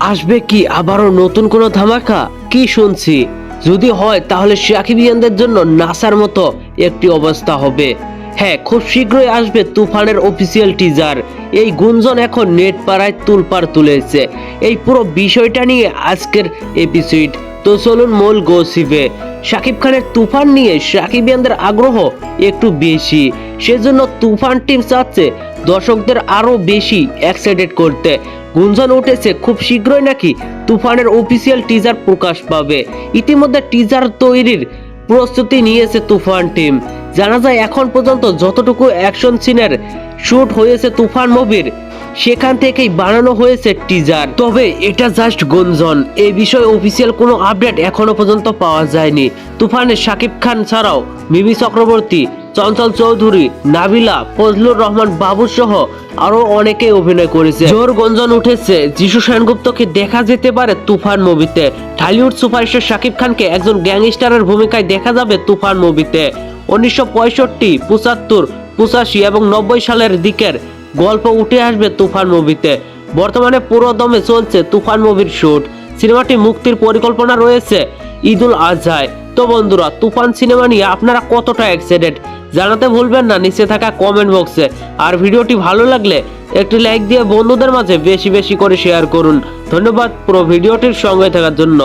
আসবে কি? আবারও নতুন কোনো ধামাকা? কি শুনছি? যদি হয়, তাহলে সাকিবিয়ানদের জন্য নাসার মতো একটি অবস্থা হবে। হ্যাঁ খুব শীঘ্রই আসবে তুফানের অফিসিয়াল টিজার এই গুঞ্জন এখন নেট পাড়ায় তুলপার তুলেছে। এই পুরো বিষয়টা নিয়ে আজকের এপিসোড তো চলুন মূল গোসিবে শাকিব খানের তুফান নিয়ে সাকিবিয়ানদের আগ্রহ একটু বেশি। সেজন্য তুফান টিম চাচ্ছে দর্শকদের আরও বেশি এক্সাইটেড করতে। গুঞ্জন উঠেছে, খুব শীঘ্রই নাকি তুফানের অফিসিয়াল টিজার প্রকাশ পাবে। ইতিমধ্যে টিজার তৈরির প্রস্তুতি নিয়েছে তুফান টিম জানা যায়, এখন পর্যন্ত যতটুকু অ্যাকশন সিনের শুট হয়েছে তুফান মুভির সেখান থেকেই বানানো হয়েছে টিজার তবে এটা জাস্ট গুঞ্জন। এই বিষয়ে অফিসিয়াল কোনো আপডেট এখনও পর্যন্ত পাওয়া যায়নি। তুফানের শাকিব খান ছাড়াও মিমি চক্রবর্তী চঞ্চল চৌধুরী, নাবিলা, ফজলুর রহমান বাবু সহ আরও অনেকে অভিনয় করেছে। জোর গঞ্জন উঠেছে। যিশু সেনগুপ্তকে দেখা যেতে পারে তুফান মুভিতে। ঢালিউড সুপারস্টার শাকিব খানকে একজন গ্যাংস্টারের ভূমিকায় দেখা যাবে তুফান মুভিতে। উনিশশো পঁয়ষট্টি, পঁচাত্তর, পঁচাশি এবং নব্বই সালের দিকের গল্প উঠে আসবে তুফান মুভিতে। বর্তমানে পুরো দমে চলছে তুফান মুভির শুট। সিনেমাটি মুক্তির পরিকল্পনা রয়েছে ঈদুল আজহায়। তো বন্ধুরা, তুফান সিনেমা নিয়ে আপনারা কতটা এক্সাইটেড জানাতে ভুলবেন না, নিচে থাকা কমেন্ট বক্সে আর ভিডিওটি ভালো লাগলে একটি লাইক দিয়ে বন্ধুদের মাঝে বেশি বেশি করে শেয়ার করুন। ধন্যবাদ পুরো ভিডিওটির সঙ্গে থাকার জন্য।